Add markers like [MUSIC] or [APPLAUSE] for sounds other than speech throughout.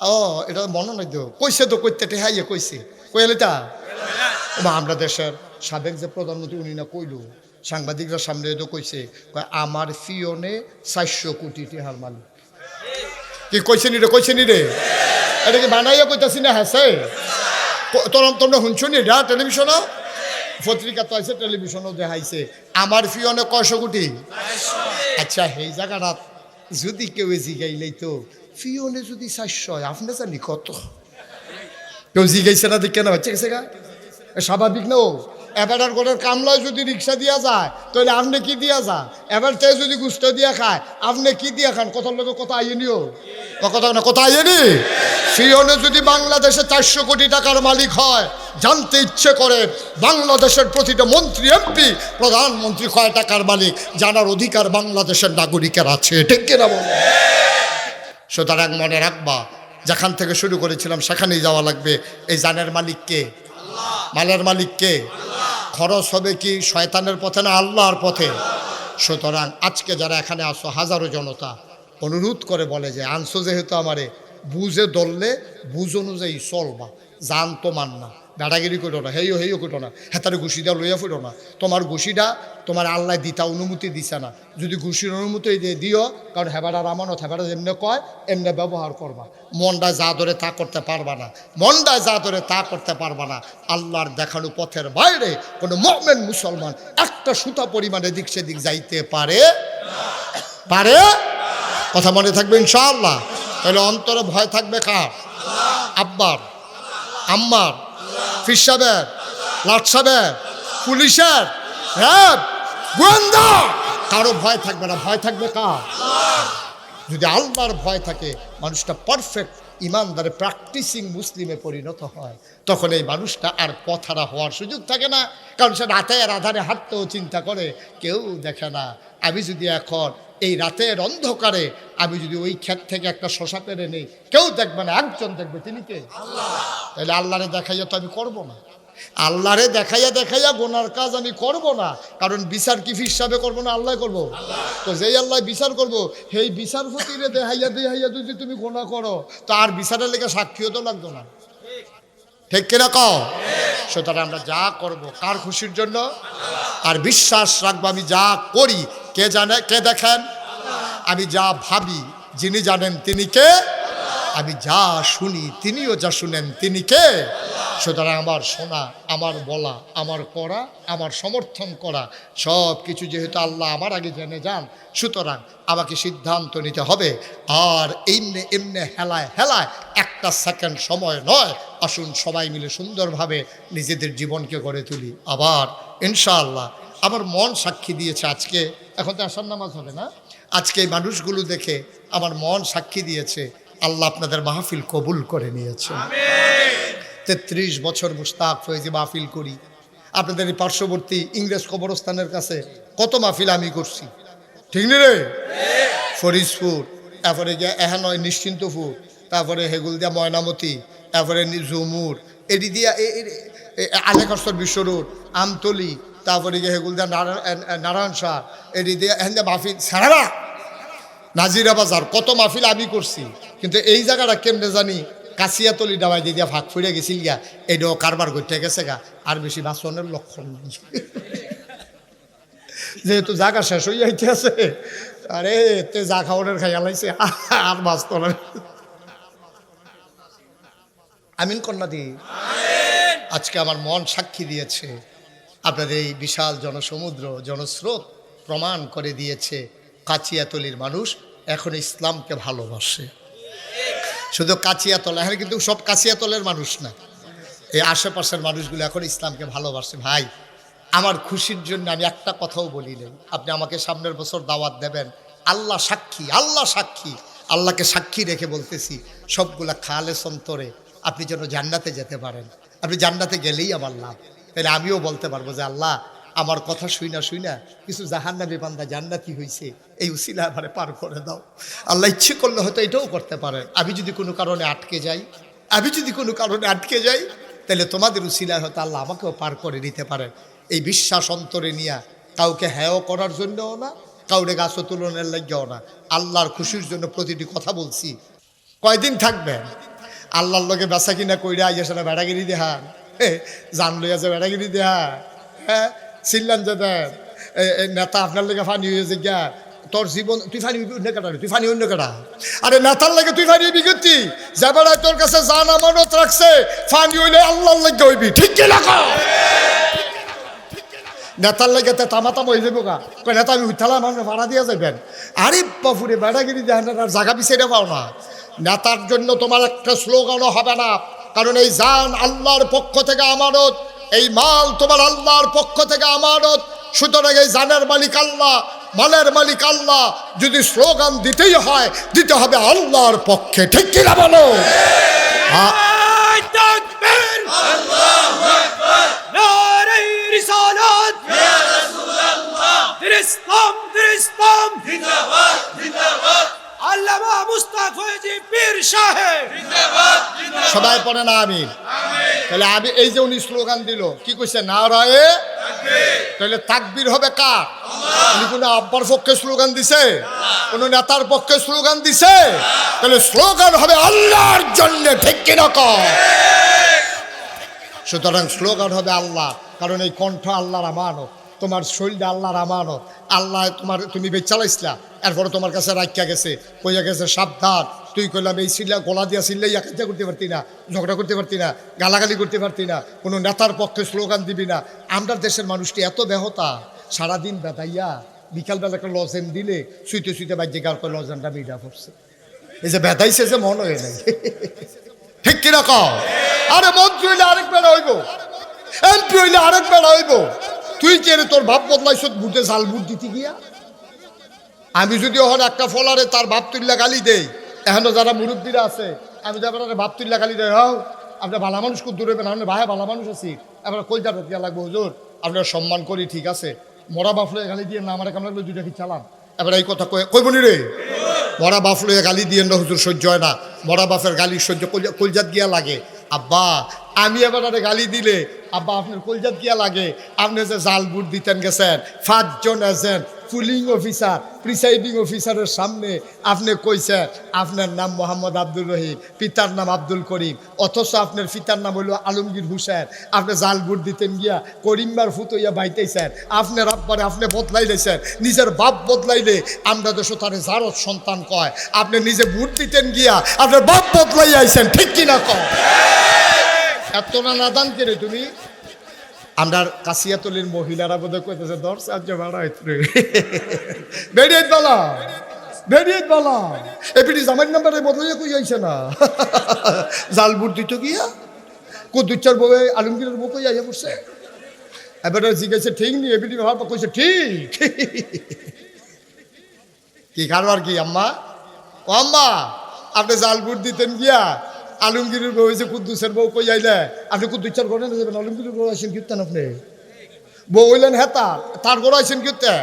ও এটা মনে নাই তো। কইছে তো কইতে টেহাইয়ে কইছে। কইলে তা? আমরা দেশের সাবেক যে প্রধানমন্ত্রী উনি না কইল সাংবাদিকরা সামনে তো কইছে কয়, আমার ফিওনে চারশো কোটি টেহার মালিক। কি কইছে নি রে কইছে নি রে? এটা কি বানাইয়া কইতাছি না হ্যাঁ তোর তোমরা শুনছো নি এটা টেলিভিশনও? পত্রিকা তো আছে টেলিভিশনও দেখাইছে। আমার ফিওনে কয়শো কোটি? আচ্ছা সেই জায়গাটা যদি কেউ জিগাইলেই তো ফিওনে যদি চারশো হয়, আপনি জানি কত? কেউ জিগাইছে না দেখে না, হচ্ছে গেছে গা? স্বাভাবিক না ও? এবার আর ঘরের কামলায় যদি রিক্সা দিয়া যায়, তাহলে আপনি কি দিয়া যায় এবার তে যদি গুস্ত দিয়া খায়, আপনি কি দিয়া খান? কথার লোক কথা আইনিও কথা না, কথা আইনি ফিওনে যদি বাংলাদেশে চারশো কোটি টাকার মালিক হয়, জানতে ইচ্ছে করে বাংলাদেশের প্রতিটা মন্ত্রী, এমপি, প্রধানমন্ত্রী কয় টাকার মালিক? জানার অধিকার বাংলাদেশের নাগরিকের আছে, ঠিক কিনা বলো? সুতরাং মনে রাখবা, যেখান থেকে শুরু করেছিলাম সেখানেই যাওয়া লাগবে। এই জানের মালিককে মালের মালিককে খরচ হবে কি শয়তানের পথে না আল্লাহর পথে? সুতরাং আজকে যারা এখানে আসো হাজারো জনতা, অনুরোধ করে বলে যে আনসো যেহেতু আমারে, বুঝে দললে বুঝ অনুযায়ী চলবা। জান তো মান না দাদাগিরি করো না, হেইও হেইও করো না, হেতারে ঘুষিটা লইয়া ফুটো না। তোমার ঘুষিটা তোমার আল্লাহ দিতা, অনুমতি দিছে না। যদি ঘুষির অনুমতি দিয়ে দিও, কারণ হেবাডার আমানত হেবাডা যেমনি কয়, এমনি ব্যবহার করবা। মনটা যা ধরে তা করতে পারবা না। মনটা যা ধরে তা করতে পারবা না। আল্লাহর দেখানো পথের বাইরে কোনো মমেন মুসলমান একটা সুতা পরিমাণে দিক সেদিক যাইতে পারে? পারে? কথা মনে থাকবে ইনশাআল্লাহ। তাহলে অন্তরে ভয় থাকবে কার? আব্বার। আম্মার। ফির সাহেবের লাট সাহেবের পুলিশের হ্যাঁ গোয়েন্দা! কারও ভয় থাকবে না, ভয় থাকবে কার? যদি আল্লাহর ভয় থাকে, মানুষটা পারফেক্ট ইমানদারে প্র্যাকটিসিং মুসলিমে পরিণত হয়, তখন এই মানুষটা আর পথারা হওয়ার সুযোগ থাকে না। কারণ সে রাতের আধারে হাঁটতেও চিন্তা করে, কেউ দেখে না। আমি যদি এখন এই রাতের অন্ধকারে আমি যদি ওই ক্ষেত থেকে একটা শশা পেরে নেই কেউ দেখবে না একজন দেখবে তিনি কে? তাহলে আল্লাহরে দেখাইয়া তো আমি করব না। আল্লাহরে দেখাইয়া দেখাইয়া গোনার কাজ আমি করব না কারণ বিচার কি হিসাবে করব না আল্লাহ করব? তো যেই আল্লাহ বিচার করব সেই বিচার ফতিরে দেখাইয়া দেখাইয়া যদি তুমি গোনা করো তো আর বিচারের লেগে সাক্ষীও তো লাগতো না। ঠিক কিনা কও? সুতরাং আমরা যা করব কার খুশির জন্য? আর বিশ্বাস রাখব আমি যা করি, কে জানে, কে দেখেন? আমি যা ভাবি, যিনি জানেন তিনি কে? আমি যা শুনি, তিনিও যা শুনেন, তিনি কে? সুতরাং আমার শোনা, আমার বলা, আমার করা, আমার সমর্থন করা, সব কিছু যেহেতু আল্লাহ আমার আগে জেনে যান, সুতরাং আমাকে সিদ্ধান্ত নিতে হবে। আর এমনি এমনি, হেলায় হেলায়, একটা সেকেন্ড সময় নয়, আসুন সবাই মিলে সুন্দরভাবে নিজেদের জীবনকে গড়ে তুলি। আবার, ইনশাআল্লাহ, আমার মন সাক্ষী দিয়েছে আজকে, এখন তো আসার নামাজ হবে না? আজকে এই মানুষগুলো দেখে আমার মন সাক্ষী দিয়েছে আল্লাহ আপনাদের মাহফিল কবুল করে নিয়েছে। তেত্রিশ বছর মুস্তাক ফয়েজি মাহফিল করি। আপনাদের এই পার্শ্ববর্তী ইংরেজ কবরস্থানের কাছে কত মাহফিল আমি করছি? ঠিক নি রে? ফরিদপুর তারপরে গিয়ে এহানয় নিশ্চিন্তপুর তারপরে হেগুলদিয়া ময়নামতি তারপরে জুমুর এটি দিয়া আলেকর্ষর বিশ্ব রোড আমতলি তারপরে গিয়ে হেগুলদিয়া নারায়ণ নারায়ণ শাহ এটি দিয়া এহেন দিয়ে মাহফিল সারা নাজিরা বাজার কত মাহফিল আমি করছি? কিন্তু এই জায়গাটা কেমনে জানি কাছিয়াতলি ডাবাই দিয়ে ফাঁক ফুড়ে গেছিল গিয়া এটাও কারবার করতে গেছে গা আর বেশি বাসনের লক্ষণ নেই। যেহেতু জায়গা শেষ হয়ে যাইতে আছে আরে তে যা খাওয়ানোর খাইয়া লাইছে আর বাঁচত না আমিন কন্যা দি। আজকে আমার মন সাক্ষী দিয়েছে, আপনাদের এই বিশাল জনসমুদ্র, জনস্রোত প্রমাণ করে দিয়েছে কাচিয়াতলির মানুষ এখন ইসলামকে ভালোবাসে। শুধু কাচিয়াতল এখন কিন্তু সব কাচিয়াতলের মানুষ না। এই আশেপাশের মানুষগুলো এখন ইসলামকে ভালোবাসে। ভাই, আমার খুশির জন্য আমি একটা কথাও বলি নাই। আপনি আমাকে সামনের বছর দাওয়াত দেবেন। আল্লাহ সাক্ষী আল্লাহ সাক্ষী। আল্লাহকে সাক্ষী রেখে বলতেছি, সবগুলা খালে সন্তরে আপনি যেন জান্নাতে যেতে পারেন। আপনি জান্নাতে গেলেই আমার লাভ। তাহলে আমিও বলতে পারব যে, আল্লাহ আমার কথা শুই না শুই না। কিছু জাহান্নাবি বান্দা জান্নাতি হয়েছে এই উসিলা আমারে পার করে দাও। আল্লাহ ইচ্ছে করলে হয়তো এটাও করতে পারেন আমি যদি কোনো কারণে আটকে যাই, আমি যদি কোনো কারণে আটকে যাই, তাহলে তোমাদের উসিলায় হয়তো আল্লাহ আমাকেও পার করে নিতে পারেন এই বিশ্বাস অন্তরে নিয়া কাউকে হ্যাও করার জন্যও না, কাউরে গাছ তুলনের লাগেও না। আল্লাহর খুশির জন্য প্রতিটি কথা বলছি। কয়দিন থাকবেন আল্লাহর লোকে বেচা কিনা কইরা আইসে না বেড়াগিরি দেহান জান লইয়া যে বেড়াগিরি দেহা। হ্যাঁ চিনলেন যে নেতা আপনার লেগে ফানি হয়ে যে গিয়া। তোর জীবন, তুই ফানি অন্য কাটা তুই ফানি অন্য কাটা। আরে নেতার লাগে তুই ফানি হইবি গতি যে তোর কাছে জান আমানত রাখছে, ফানি হইলে আল্লাহর লাগে হইবি। ঠিক কি লাগা নেতার লেগে তে তামা তামা হয়ে যাব গা। নেতা, আমি উঠালাম আমার ভাড়া দিয়া যাবেন আরে বাপুরে, বেড়াগিরি দেখেন জায়গা পিছিয়ে পাও না। নেতার জন্য তোমার একটা স্লোগানও হবে না। কারণ এই জান আল্লাহর পক্ষ থেকে আমানত। এই মাল তোমার আল্লাহর পক্ষ থেকে আমানত। সুতরাং এই জানের মালিক আল্লাহ মালের মালিক আল্লাহ যদি স্লোগান দিতেই হয় দিতে হবে আল্লাহর পক্ষে। ঠিক কিনা বলো? সবাই পড়ে না আমি তাহলে আমি এই যে উনি স্লোগান দিল কি কইছে? না রয়ে তাহলে তাকবীর হবে কার? উনি কোনো আব্বার পক্ষে স্লোগান দিছে? কোনো নেতার পক্ষে স্লোগান দিছে? তাহলে স্লোগান হবে আল্লাহর জন্য ঠিক কিনা কর সুতরাং স্লোগান হবে আল্লাহ কারণ এই কণ্ঠ আল্লাহর আমানত। তোমার শরীরটা আল্লাহর আমানত। আল্লাহ তোমার, তুমি বেচালাইছিলা এরপরে তোমার কাছে রাখিয়া গেছে, কইয়া গেছে, সাবধান, তুই কইলাম, এই সিল্লা গলা দিয়া সিল্লাই একাজা করতে পারতি না, ঝগড়া করতে পারতি না, গালাগালি করতে পারতি না, কোনো নেতার পক্ষে স্লোগান দিবি না। আমরা দেশের মানুষটি এত বেহতা সারাদিন বেতাইয়া বিকালবেলা একটা লজেন দিলে সুইতে সুইতে বাজ্যে গাল করে লজেনটা মিডা পড়ছে। এই যে বেতাইছে যে মন হয়ে নাই। ঠিক কিনা কও? আরে মন্ত্রী হইলে আরেক বেড়া হইব। এমপি হইলে আরেক বেড়া হইব। তুই কে রে তোর ভাব বদলাইছ? বুটে জাল বুট দিতে গিয়া। আমি যদি ওখানে একটা ফলারে তার ভাব তুল্লা গালি দেই এখনও যারা মুরব্বীরা আছে, আমি যাবার ভাব তুল্লা গালি দেয় হও আপনার ভালো মানুষ খুব দূরে না ভাই ভালো মানুষ আছি এবার কলজার দিয়া লাগবো হুজুর? আপনার সম্মান করি, ঠিক আছে। মরা বাফলে গালি দিয়ে না, আমার লাগল দুইটা কি চালান? এবার এই কথা কই কইবনি রে? মরা বাফ লইয়া গালি দিয়ে না হুজুর, সহ্য হয় না। মরা বাফের গালি সহ্য কলজা- কলজাত গিয়া লাগে। আব্বা, আমি এবার গালি দিলে আব্বা, আপনার কলজাত গিয়া লাগে। আপনি যে জাল বুট দিতেন গেছেন, পাঁচজন এজেন্ট, পুলিং অফিসার, প্রিসাইডিং অফিসারের সামনে আপনি কইছেন, আপনার নাম মোহাম্মদ আব্দুল রহিম, পিতার নাম আব্দুল করিম। অথচ আপনার পিতার নাম হলো আলমগীর হুসেন। আপনি জাল বুট দিতেন গিয়া করিমবার ফুতইয়া বাইতেছেন। আপনার আব্বারে আপনি বদলাইলেছেন নিজের বাপ বদলাইলে আমরা দেশ তারে জারত সন্তান কয়। আপনি নিজে বুট দিতেন গিয়া, আপনার বাপ বদলাই আইছেন, ঠিক কিনা কয় এত না নাদান কেরে তুমি? আমরা কাশিয়াতলির মহিলারা বোধহয় কইতেছে দশ সাহায্য ভাড়া হইতে বেরিয়ে বলা বেরিয়ে বলা এপিটি জামাই নাম্বারে বদলে কই আইছে না? জাল বুট দিত গিয়া কো দুই চার বউ আলমগীরের বউ কই আইয়া পড়ছে এবারে জিজ্ঞাসা, ঠিক নি? এপিটি ভাবা কইছে, ঠিক। কি কারবার কি, আম্মা? ও আম্মা, আপনি জাল বুট দিতেন গিয়া আলমগীরের বউ হয়েছে কুদ্দুসের বউ, কই আইলে? আপনি কুদ্দুস চার ঘরে যাবেন, আলমগীরের বউ আসেন কীর্তেন আপনি? বউ হইলেন হেতা, তার ঘরে আইসেন কীর্তে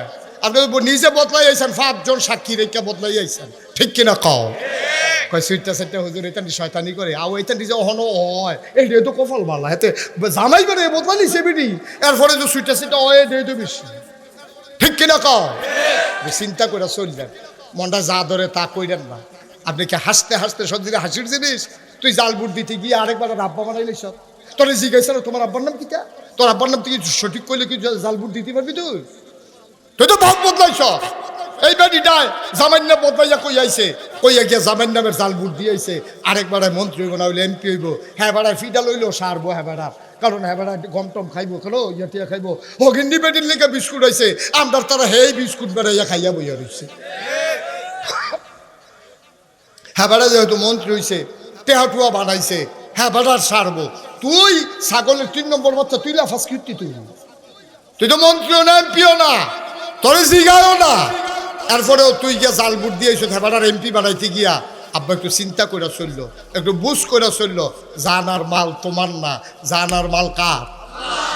আপনি নিজে বদলাই আইছেন পাঁচজন সাক্ষী রেখা বদলাই আইছেন ঠিক কিনা কও? কয় সুইটটা সেটটা হুজুর, এটা শয়তানি করে। আও এটা নিজে অহনো হয় এই তো কপাল বালা। হেতে জামাই করে বদলা নিছে বিডি। এরপরে যে সুইটটা সেটা হয় রে তো বেশি। ঠিক কিনা কও? চিন্তা করে চললেন মনটা যা ধরে তা কইলেন না। আপনি কি হাসতে হাসতে সত্যি হাসির জিনিস? তুই জাল বুট দিতে গিয়ে আরেকবার আর আব্বা বানাইলি সব। তোর জিজ্ঞাসা তোমার আব্বার নাম কিটা তোর আব্বার নাম তুই সঠিক কইলে কি জাল বুট দিতে পারবি তুই? তুই তো ভাব বদলাইছ। এই বেটিটায় জামান্য বদলাইয়া কই আইছে? কইয়া গিয়া জামাইন নামের জাল বুট দিয়ে আইছে। আরেকবার মন্ত্রী হইব না হইলে এমপি হইব। হ্যাঁ বেড়ার ফিডা লইলো সারবো হ্যাঁ বেড়ার। কারণ হ্যাঁ বেড়া গম টম খাইবো, খেলো, ইয়া টিয়া খাইবো। ও গিন্ডি বেটির লেগে বিস্কুট হইছে আমদার তারা হেই বিস্কুট বেড়াইয়া খাইয়া বইয়া রইছে। হ্যাঁ বেড়া যেহেতু মন্ত্রী হইছে টেহাটুয়া বানাইছে। হ্যাঁ বেড়ার সারবো। তুই ছাগলের তিন নম্বর বাচ্চা, তুই লাফাস কীর্তি তুই? তুই তো মন্ত্রীও না, এমপিও না। তোরে জিগায়ও না। এরপরেও তুই গিয়া জাল বুট দিয়েছ হেবাটার এমপি বানাইতে গিয়া আব্বা একটু চিন্তা করে চলল, একটু বুঝ করে চলল জানার মাল তোমার না জানার মাল কার?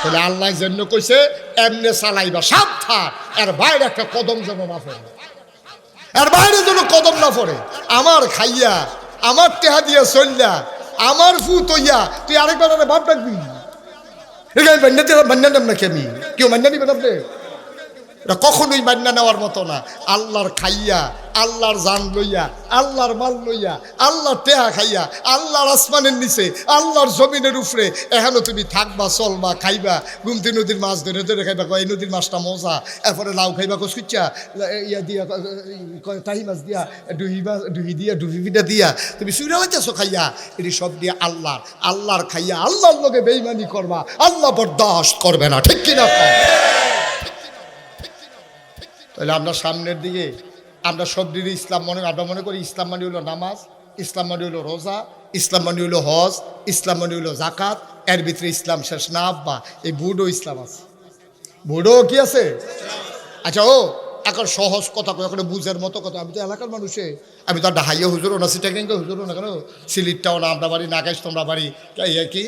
তাহলে আল্লাহ জন্য কইছে, এমনে চালাইবা, সাবধান। এর বাইরে একটা কদম যেন না পড়ে। এর বাইরে যেন কদম না পড়ে। আমার খাইয়া আমার টেহা দিয়া চললা আমার ফুত হইয়া, তুই আরেকবার আরে বাপ ডাকবি দিয়ে বান্যা নাম নাকি আমি? কেউ মান্যা নিবেন আপনি এটা কখনোই মান্য নেওয়ার মতো না। আল্লাহর খাইয়া, আল্লাহর জান লইয়া, আল্লাহর মাল লইয়া, আল্লাহর টেহা খাইয়া, আল্লাহর আসমানের নিচে, আল্লাহর জমিনের উপরে এখানে তুমি থাকবা, চলবা, খাইবা, গুমতি নদীর মাছ ধরে ধরে খাইবা, কয়, এই নদীর মাছটা মজা, এরপরে লাউ খাইবা কচকুচ্চা ইয়া দিয়া তাহি মাছ দিয়া, ডুহি মাছ ডুহি দিয়া, ডুহি পিঠা দিয়া, তুমি সুইরা হইতেছো খাইয়া? এটি সব দিয়ে আল্লাহর আল্লাহর খাইয়া, আল্লাহর লোকে বেইমানি করবা, আল্লাহ বরদাস্ত করবে না, ঠিক কিনা তাহলে আমরা সামনের দিকে, আমরা সব দিকে ইসলাম মনে, আমরা মনে করি ইসলাম মানে হলো নামাজ, ইসলাম মানে হলো রোজা, ইসলাম মানে হলো হজ, ইসলাম মানে হলো জাকাত এর ভিতরে ইসলাম শেষ না, আব্বা, এই বুডো ইসলাম আছে। বুডো কি আছে? আচ্ছা ও এখন সহজ কথা কয়, এখন বুঝের মতো কথা। আমি তো এলাকার মানুষে, আমি তো আর ডাহাইয়া হুজুরও না সিটাকিংকে হুজুরও না কেন? সিলিটটাও না, আমরা বাড়ি নাগাইশ, তোমরা বাড়ি ইয়ে কি?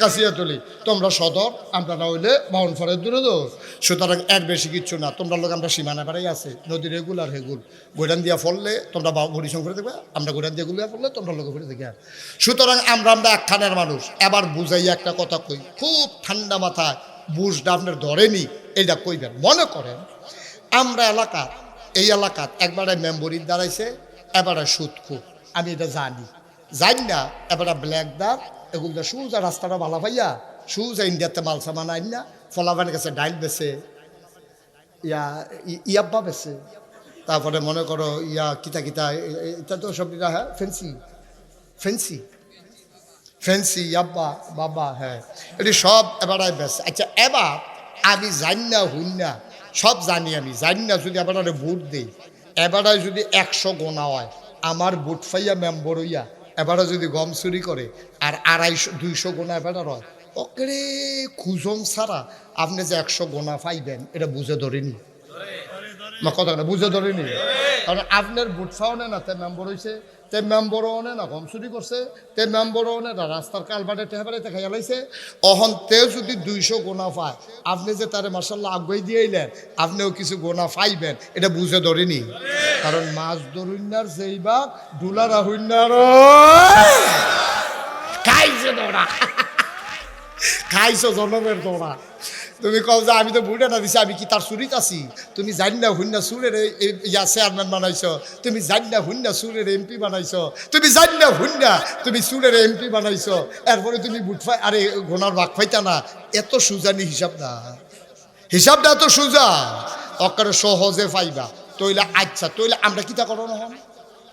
কাশিয়াতলি। তোমরা সদর, আমরা না হইলে বাউন ফরের দূরে তো সুতরাং এর বেশি কিচ্ছু না। তোমরা লোক আমরা সীমানা বাড়াই আছে নদী রেগুলার হেগুল গোডান দিয়া ফললে তোমরা বা বড়ি করে দেখবে আমরা গোডান দিয়ে গুলিয়া ফললে তোমরা লোক করে দেখে সুতরাং আমরা আমরা একখানের মানুষ। এবার বুঝাই একটা কথা কই, খুব ঠান্ডা মাথায় বুঝটা আপনার ধরেনি, এইটা কইবেন। মনে করেন আমরা এলাকা, এই এলাকাত একবারে মেম্বরির দাঁড়াইছে এবারে সুদখু আমি এটা জানি। জানি না এবারে ব্ল্যাক দার এগুলো সুজা রাস্তাটা ভালো ভাইয়া, সুজা ইন্ডিয়াতে মাল সামান আইন না ফলাবানের কাছে ডাইল বেছে, ইয়া ইয়াব্বা বেছে। তারপরে মনে করো, ইয়া, কিতা কিতা এটা তো সব হ্যাঁ ফেন্সি ফেন্সি ফেন্সি আব্বা বাবা হ্যাঁ এটি সব এবার বেশ আচ্ছা এবার আমি জানি না হুই না সব জানি আমি জানি না যদি এবার ভোট দিই। এবারে যদি একশো গোনা হয় আমার ভোট ফাইয়া মেম্বর হইয়া এবারে যদি গম চুরি করে আর আড়াইশো দুইশো গোনা এবারে হয় ওকে খুঁজন ছাড়া আপনি যে একশো গোনা পাইবেন এটা বুঝে ধরিনি। কথা না বুঝে ধরিনি। কারণ আপনার ভোট ফাওনে না তে মেম্বর হয়েছে তে মেম্বরও অনে না গম চুরি করছে তে মেম্বরও অনে না রাস্তার কালবাটে টেহাবারে তে খাইয়া লাইছে। অহন তেও যদি দুইশো গোনা পায়, আপনি যে তারে মার্শাল্লাহ আগুয়াই দিয়েইলেন আপনিও কিছু গোনা পাইবেন, এটা বুঝে ধরিনি। কারণ মাছ ধরুন্যার যেই বা ডুলারা হইন্যার খাইছে দৌড়া। খাইছো জনমের দৌড়া। তুমি কও যে আমি তো বুড়ে না দিছি, আমি কি তার চুরিত আছি? তুমি জানি না হুন্না সুরের ইয়া চেয়ারম্যান বানাইছো। তুমি জানি না হুন্না সুরের এমপি বানাইছো। তুমি জানি না হুন্না তুমি সুরের এমপি বানাইছ। এরপরে তুমি বুট ফাই আরে গোনার ভাগ ফাইতা না। এত সুজানি হিসাব না। হিসাবটা এত সুজা। অকারে সহজে পাইবা তইলে আচ্ছা তইলে আমরা কিতা করো হন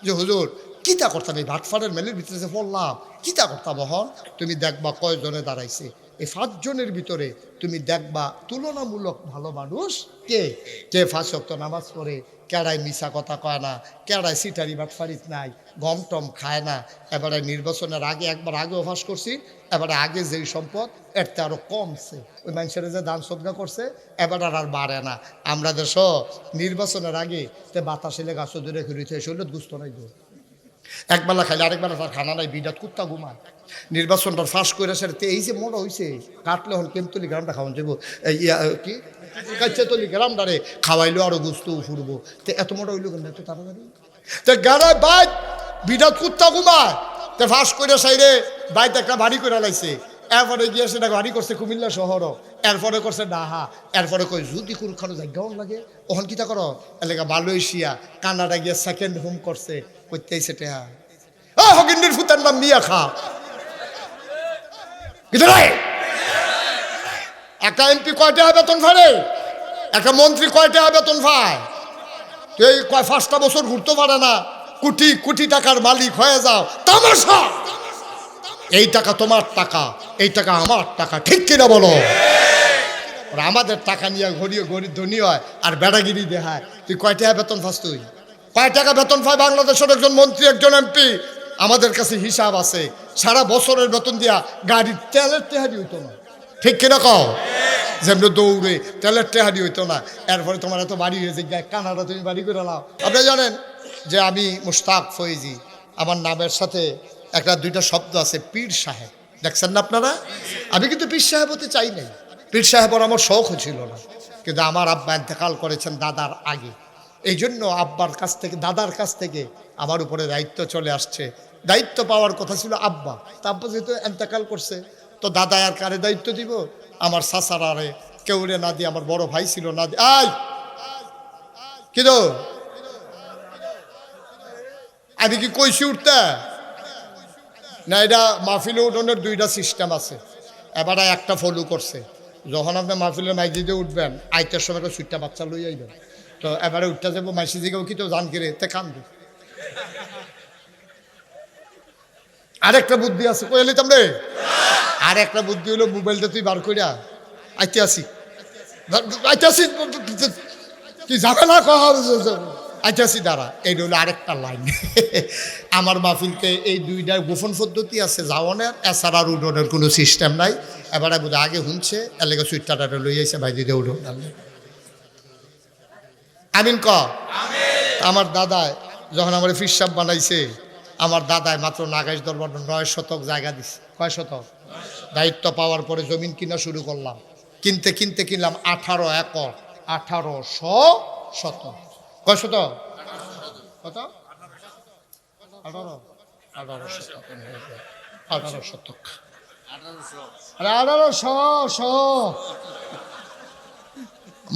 যে হুজুর, কিতা করতাম? এই ভাটফাড়ের মেলের ভিতরে যে পড়লাম। কিতা করতাম হন তুমি দেখবা কয়জনে দাঁড়াইছে। এই পাঁচজনের ভিতরে তুমি দেখবা তুলনামূলক ভালো মানুষ কে? কে ফাঁস শক্ত নামাজ পড়ে, কেড়ায় মিশা কথা কয় না, কেড়ায় সিটারি বাটফারিত নাই, গম টম খায় না, এবারে নির্বাচনের আগে একবার আগে অভ্যাস করছি, এবারে আগে যেই সম্পদ, এর তে আরও কমছে। ওই মানুষের যে দান সদ্গা করছে, এবার আর আর বাড়ে না। আমরা দেশ নির্বাচনের আগে তে বাতাসে লেগা চৌধুরী ঘুরিতে শৈলত গুস্ত নাই দূর একবেলা খাইলে আরেকবেলা তার খানা নাই বিরাট কুত্তা ঘুমায়। নির্বাচনটা ফাঁস করে সেটা এই যে মনে হয়েছে কাটলে হন কেমতলি গ্রামটা খাওয়ান যাব ইয়া, কি? কাচ্চাতলি গ্রামটারে খাওয়াইলো আরও গুস্ত ফুরবো। তো এত মোটা হইল কেন? এত তাড়াতাড়ি? তো গাড়ায় বাইক বিরাট কুত্তা ঘুমায়। তো ফাঁস করে সাইরে বাইতে একটা বাড়ি করে লাইছে। এরপরে গিয়ে সেটা গাড়ি করছে কুমিল্লা শহরও। এরপরে করছে ডাহা এরপরে কই যদি কোনখানে জায়গাও লাগে ওখান কিতা করো? এলাকা মালয়েশিয়া, কানাডা গিয়ে সেকেন্ড হোম করছে করতেই সেটা ও হগিন্দির ফুতার নাম মিয়া খা। কিন্তু নাই একটা এমপি কয়টা বেতন ফাড়ে একটা মন্ত্রী কয়টা বেতন পায় তুই এই কয়, পাঁচটা বছর ঘুরতে পারে না। কোটি কোটি টাকার মালিক হয়ে যাও। তামাশা! এই টাকা তোমার টাকা, এই টাকা আমার টাকা, ঠিক কিনা বলো? আর আমাদের টাকা নিয়ে ঘড়িয়ে গরিব ধনী হয় আর বেড়াগিরি দেখায়। তুই কয় টাকা বেতন পাস তুই? কয় টাকা বেতন পায় বাংলাদেশের একজন মন্ত্রী, একজন এমপি? আমাদের কাছে হিসাব আছে। সারা বছরের বেতন দিয়া গাড়ির তেলের টেহারি হইতো না। ঠিক কিনা কও? যেমনি দৌড়ে তেলের টেহারি হইতো না। এরপরে তোমার এত বাড়ি হয়েছে গিয়ে কানাডা তুমি বাড়ি করে নাও। আপনি জানেন যে আমি মুস্তাক ফয়েজি আমার নামের সাথে একটা দুইটা শব্দ আছে, পীর সাহেব। দেখছেন না আপনারা? আমি কিন্তু পীর সাহেব হতে চাই নাই। পীর সাহেবর আমার শখও ছিল না। কিন্তু আমার আব্বা ইন্তেকাল করেছেন দাদার আগে। এই জন্য আব্বার কাছ থেকে, দাদার কাছ থেকে আমার উপরে দায়িত্ব চলে আসছে। দায়িত্ব পাওয়ার কথা ছিল আব্বা। তা আব্বা যেহেতু এন্তেকাল করছে, তো দাদা আর কারে দায়িত্ব দিব? আমার সাসারারে কেউরে না দিয়ে, আমার বড় ভাই ছিল না দিয়ে। আয়! কিন্তু আমি কি কইছি উঠতে? না, এটা মাহফিলে উঠোনের দুইটা সিস্টেম আছে। এবার একটা ফলো করছে। যখন আপনি মাহফিলের মাইজিতে উঠবেন আইটার সময় একটা সুইটটা বাচ্চা লই আইবেন। তো এবারে উঠতে যাব মাইসি দিকেও কি তো, জান কিরে তে কান্দে আরেকটা বুদ্ধি আছে, কই এলিতাম রে? আর একটা বুদ্ধি হলো মোবাইলটা তুই বার করিয়া আইতে আসি। আইতে আসি? কি ঝামেলা কহা আইতে আসি দাঁড়া এই হলো আরেকটা লাইন [LAUGHS] আমার মাহফিলতে এই দুইটা গোপন পদ্ধতি আছে যাওয়ানের এছাড়া আর উডনের কোনো সিস্টেম নাই। এবারে বোধ আগে শুনছে এলাকা সুইটাটা লই আইসে ভাই দিদি উডন আমিন ক? আমার দাদায় যখন আমার ফিরসাব বানাইছে আমার দাদায় মাত্র নাগাইশ দরবার নয় শতক জায়গা দিছে। কয় শতক? দায়িত্ব পাওয়ার পরে জমিন কিনা শুরু করলাম। কিনতে কিনতে কিনলাম আঠারো একর আঠারোশো শতক। কয় শতক।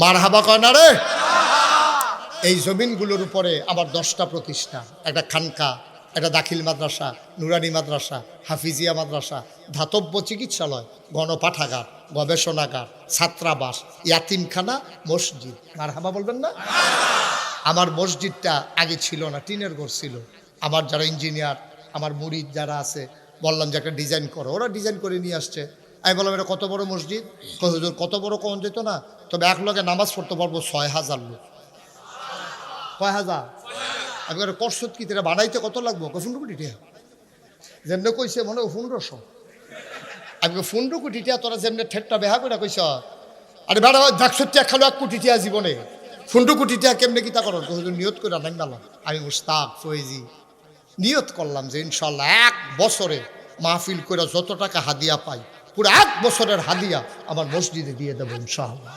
মার কয় না রে? এই জমিনগুলোর উপরে আবার দশটা প্রতিষ্ঠান। একটা খানকা, একটা দাখিল মাদ্রাসা, নুরানি মাদ্রাসা, হাফিজিয়া মাদ্রাসা, ধাতব্য চিকিৎসালয়, গণপাঠাগার, গবেষণাগার, ছাত্রাবাস, ইয়াতিমখানা, মসজিদ। আর হাবা বলবেন না? আমার মসজিদটা আগে ছিল না, টিনের ঘর ছিল। আমার যারা ইঞ্জিনিয়ার আমার মুরিদ যারা আছে, বললাম যে একটা ডিজাইন করো। ওরা ডিজাইন করে নিয়ে আসছে। আমি বললাম, এটা কত বড় মসজিদ? হুজুর, কত বড় কম যেত না? তবে এক লগে নামাজ পড়তে পারব ছয় হাজার লোক। কয় হাজার? আমি করে করসত কি? তেরা বানাইতে কত লাগবো? পনেরো কোটি টিয়া যেমনি কইছে, মনে হয় পনেরোশো। আমি পনেরো তোরা যেমনি ঠেটটা বেহা করে কইস আরে বেড়া দেখশো টিয়া খালো এক কোটি টিয়া জীবনে। পনেরো কোটি টিয়া কেমনে কিতা করো হুজুর নিয়ত করে আনাই নালাম আমি মুস্তাক ফয়েজি। নিয়ত করলাম যে ইনশাল্লাহ এক বছরে মাহফিল করে যত টাকা হাদিয়া পাই, পুরো এক বছরের হাদিয়া আমার মসজিদে দিয়ে দেবো ইনশাআল্লাহ।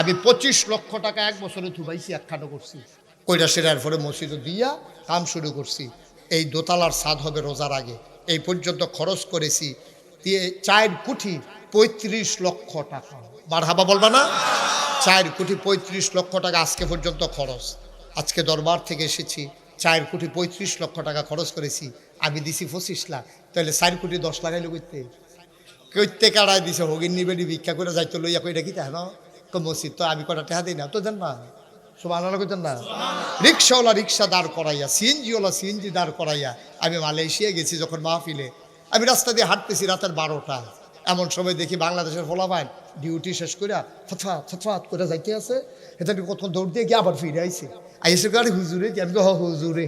আমি পঁচিশ লক্ষ টাকা এক বছরে থুবাইছি একখানো করছি। কইরা সেরার পরে মসজিদে দিয়া কাম শুরু করছি। এই দোতলার স্বাদ হবে রোজার আগে। এই পর্যন্ত খরচ করেছি দিয়ে চার কোটি পঁয়ত্রিশ লক্ষ টাকা। বারহাবা বলবা না? চার কোটি পঁয়ত্রিশ লক্ষ টাকা আজকে পর্যন্ত খরচ। আজকে দরবার থেকে এসেছি চার কোটি পঁয়ত্রিশ লক্ষ টাকা খরচ করেছি। আমি দিছি পঁচিশ লাখ তাহলে চার কোটি দশ লাগাইলে করতে কইতে কাড়াই দিছে হগিন নিবেদি ভিক্ষা করে যাইতো লইয়া কই রাখি তা না তো মসজিদ তো আমি কটা টেহা দিই না তো দেন না। সব আনারা কইতেন না। রিক্সাওয়ালা রিক্সা দাঁড় করাইয়া সিএনজিওয়ালা সিএনজি দাঁড় করাইয়া আমি মালয়েশিয়া গেছি যখন মাহফিলে। আমি রাস্তা দিয়ে হাঁটতেছি রাতের বারোটা। এমন সময় দেখি বাংলাদেশের ফলাবান ডিউটি শেষ করে ফতফাত ফতফাত করে যাইতে আছে। এটা কত দৌড় দিয়ে গিয়ে আবার ফিরে আইছে। আইসে গাড়ি হুজুরে আমি হ, হুজুরে।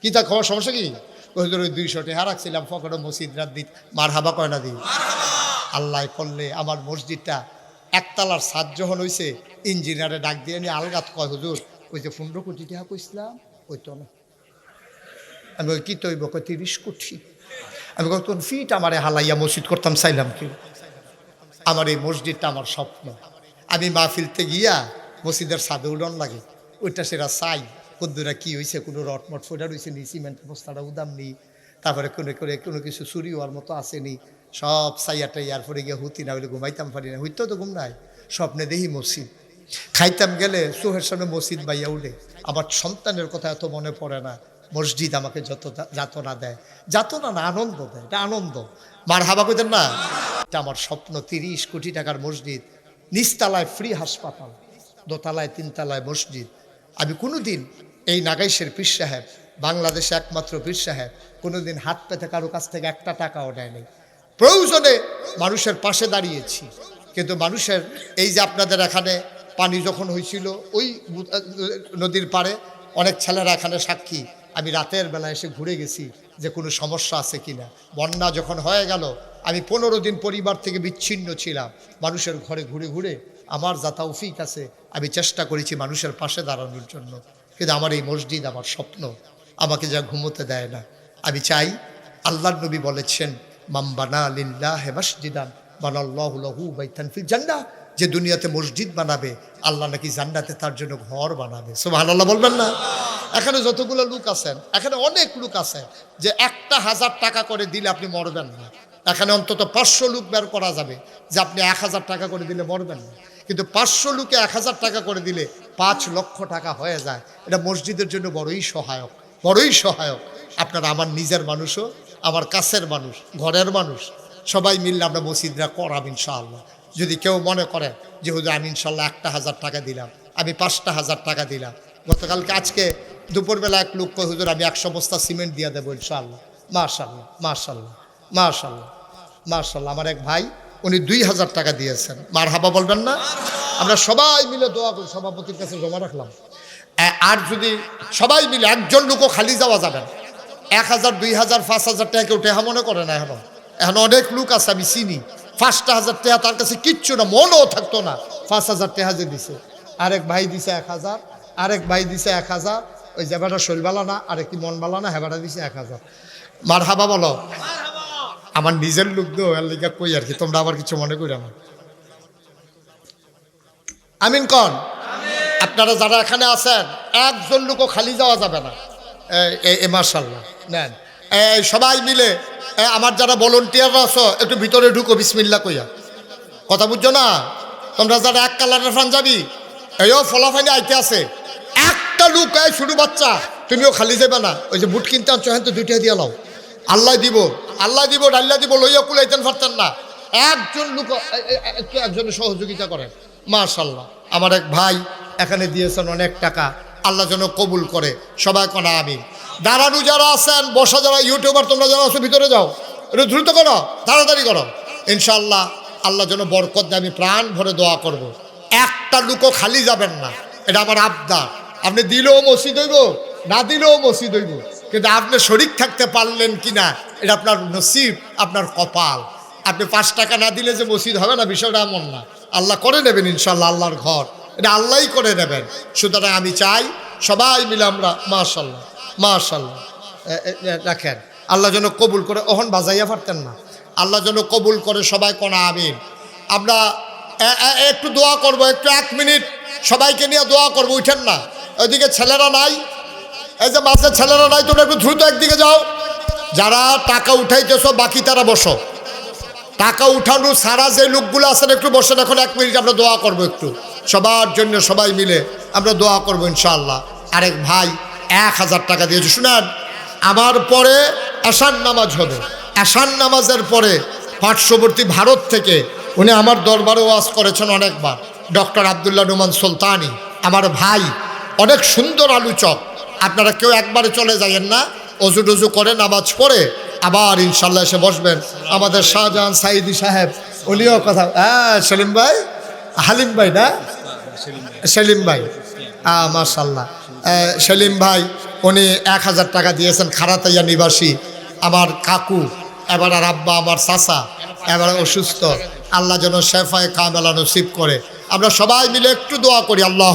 কি তা খবর সমস্যা কি? ওই দুইশো টাকা রাখছিলাম ফকর মসজিদ রাত দিত। মার হাবা কয় না দি আল্লাহ করলে আমার মসজিদটা একতলার সাত যখন হয়েছে ইঞ্জিনিয়ারে ডাক দিয়ে নিয়ে আলগাত কয়, হুজুর, ওই যে পনেরো কোটি টাকা কইছিলাম, ওই তো না। আমি ওই কি তৈব? তিরিশ কোটি। আমি কত ফিট আমারে হালাইয়া মসজিদ করতাম, চাইলাম কি? আমার এই মসজিদটা আমার স্বপ্ন। আমি মাহফিলতে গিয়া মসজিদের সাদে উডন লাগে। ওইটা সেরা চাই কদ্দুরা কি হয়েছে কোনো রটমট ফোটা রয়েছে নি, সিমেন্টের বস্তাটা উদাম নি, তারপরে কোনো করে কোনো কিছু চুরি হওয়ার মতো আসেনি সব সাইয়াটা ইয়ার পরে গিয়ে হুতি না হইলে ঘুমাইতাম পারি না। হইতেও তো ঘুম নাই, স্বপ্নে দেখি মসজিদ। খাইতাম গেলে চোখের সামনে মসজিদ বাইয়া উঠে আমার সন্তানের কথা এত মনে পড়ে না। মসজিদ আমাকে যত যাতনা দেয়। যাতনা না, আনন্দ দেয়। এটা আনন্দ। মার হাবা কইতেন না? এটা আমার স্বপ্ন, তিরিশ কোটি টাকার মসজিদ। নিচতলায় ফ্রি হাসপাতাল, দোতলায়, তিনতলায় মসজিদ। আমি কোনোদিন এই নাগাইশের পীর সাহেব, বাংলাদেশে একমাত্র পীর সাহেব, কোনোদিন হাত পেতে কারও কাছ থেকে একটা টাকাও নেয়নি প্রয়োজনে মানুষের পাশে দাঁড়িয়েছি। কিন্তু মানুষের, এই যে আপনাদের এখানে পানি যখন হয়েছিল ওই নদীর পাড়ে অনেক ছেলেরা এখানে সাক্ষী। আমি রাতের বেলা এসে ঘুরে গেছি যে কোনো সমস্যা আছে কিনা। বন্যা যখন হয়ে গেল, আমি পনেরো দিন পরিবার থেকে বিচ্ছিন্ন ছিলাম। মানুষের ঘরে ঘুরে ঘুরে আমার যা তৌফিক আছে, আমি চেষ্টা করেছি মানুষের পাশে দাঁড়ানোর জন্য। কিন্তু আমার এই মসজিদ আমার স্বপ্ন। আমাকে যা ঘুমোতে দেয় না। আমি চাই আল্লাহ নবী বলেছেন মাম্বানা লিল্লাহ মসজিদান বানাল্লাহু লাহু বাইতান ফিল জান্নাহ। যে দুনিয়াতে মসজিদ বানাবে, আল্লাহ নাকি জান্নাতে তার জন্য ঘর বানাবে। সুবহানাল্লাহ বলবেন না? এখানে যতগুলো লোক আছেন, এখানে অনেক লোক আছে যে একটা হাজার টাকা করে দিলে আপনি মরবেন না। এখানে অন্তত পাঁচশো লোক বের করা যাবে যে আপনি এক হাজার টাকা করে দিলে মরবেন না। কিন্তু পাঁচশো লোকে এক হাজার টাকা করে দিলে পাঁচ লক্ষ টাকা হয়ে যায়। এটা মসজিদের জন্য বড়ই সহায়ক বড়ই সহায়ক। আপনারা আমার নিজের মানুষও, আমার কাছের মানুষ, ঘরের মানুষ, সবাই মিললে আমরা মসজিদরা করাম ইনশাআল্লাহ। যদি কেউ মনে করেন যে, হুজুর, আমি ইনশাল্লাহ একটা হাজার টাকা দিলাম, আমি পাঁচটা হাজার টাকা দিলাম। গতকালকে, আজকে দুপুরবেলা এক লোক কয়, হুজুর আমি একশো বস্তা সিমেন্ট দিয়ে দেবো ইনশাআল্লাহ। মাশাল্লাহ মাশাল্লাহ মাশাল্লাহ মার্শাল্লাহ আমার এক ভাই উনি দুই হাজার টাকা দিয়েছেন। মার হাবা বলবেন না? আমরা সবাই মিলে দোয়া করি সভাপতির কাছে জমা রাখলাম। আর যদি সবাই মিলে একজন লোকও খালি যাওয়া যাবে না। এক হাজার দুই হাজার পাঁচ হাজার টাকা কেউ টেহা মনে করে না এখন। এখন অনেক লোক আছে আমি চিনি। পাঁচটা হাজার টাকা তার কাছে কিচ্ছু না মনও থাকতো না। পাঁচ হাজার টাকা যে দিছে। আরেক ভাই দিছে এক হাজার আরেক ভাই দিছে এক হাজার ওই জায়গাটা শরীরবালা না আরেক কি মন বালা না, হেবাটা দিছে এক হাজার। মার হাবা বলো। আমার নিজের লোক দো এর লিগা কই আর কি, তোমরা আবার কিছু মনে করি আমার আমিন কন? আপনারা যারা এখানে আছেন, একজন লোকও খালি যাওয়া যাবে না। এ মার্শাল্লাহ নেন। সবাই মিলে আমার যারা ভলেন্টিয়ার আছো, একটু ভিতরে ঢুকো বিসমিল্লা কইয়া। কথা বুঝছ না? তোমরা যারা এক কালারের পাঞ্জাবি এইও ফলাফানি আইতে আছে। একটা লোক এই শুরু বাচ্চা, তুমিও খালি যাবে না। ওই যে বুট কিনতে আনছো হ্যাঁ তো দুইটা দিয়ে লাও আল্লাহ দিব আল্লাহ দিব, ডাল্লা দিব, লইয়া কুলাইতেন পারতেন না। একজন লোক একজনের সহযোগিতা করেন মাশাল্লাহ আমার এক ভাই এখানে দিয়েছেন অনেক টাকা। আল্লাহ যেন কবুল করে। সবাই কনা আমি দাঁড়ানো যারা আছেন, বসা যারা, ইউটিউবার, তোমরা যারা আছো, ভিতরে যাও। একটু দ্রুত করো, তাড়াতাড়ি করো। ইনশাল্লাহ আল্লাহ যেন বরকত দিয়ে, আমি প্রাণ ভরে দোয়া করব। একটা লুকো খালি যাবেন না। এটা আমার আবদার। আপনি দিলেও মসজিদ হইব, না দিলেও মসজিদ হইব। কিন্তু আপনি শরিক থাকতে পারলেন কি না এটা আপনার নসিব, আপনার কপাল। আপনি পাঁচ টাকা না দিলে যে মসজিদ হবে না বিষয়টা এমন না। আল্লাহ করে নেবেন ইনশাল্লাহ আল্লাহর ঘর। এটা আল্লাহই করে নেবেন। সুতরাং আমি চাই সবাই মিলে আমরা মাশাল্লাহ মাশাল্লাহ রাখেন। আল্লাহ যেন কবুল করে, ওহন বাজাইয়া পারতেন না। আল্লাহ যেন কবুল করে সবাই কোনা আমিন। আমরা একটু দোয়া করব, একটু এক মিনিট সবাইকে নিয়ে দোয়া করব, উঠেন না। ওইদিকে ছেলেরা নাই। এই যে মাঝে ছেলেরা নাই, তোমরা একটু দ্রুত একদিকে যাও। যারা টাকা উঠাইতেছো, বাকি তারা বসো। টাকা উঠানো সারা যে লোকগুলো আছেন একটু বসেন এখন এক মিনিট আমরা দোয়া করব একটু। সবার জন্য সবাই মিলে আমরা দোয়া করব ইনশাআল্লাহ। আরেক ভাই এক হাজার টাকা দিয়েছে। শুনেন, আমার পরে আসান নামাজ হবে। আসান নামাজের পরে পার্শ্ববর্তী ভারত থেকে উনি আমার দরবারে ওয়াজ করেছেন অনেকবার। ডক্টর আবদুল্লাহ নুমান সুলতানি, আমার ভাই। অনেক সুন্দর আলোচক। আপনারা কেউ একবারে চলে যাইয়েন না, অজু টজু করে নামাজ পড়ে আবার ইনশাল্লাহ এসে বসবেন। আমাদের শাহজাহান সাইদি সাহেব, উনিও কথা হ্যাঁ সেলিম ভাই? হালিম ভাই না? সেলিম ভাই। হ্যাঁ মার্শাল্লাহ সেলিম ভাই, উনি এক হাজার টাকা দিয়েছেন খারাতাইয়া নিবাসী। আমার কাকু, এবার আর আব্বা, আমার চাচা, এবার অসুস্থ। আল্লাহ যেন শেফায় কামেলা নসিব করে। আমরা সবাই মিলে একটু দোয়া করি আল্লাহ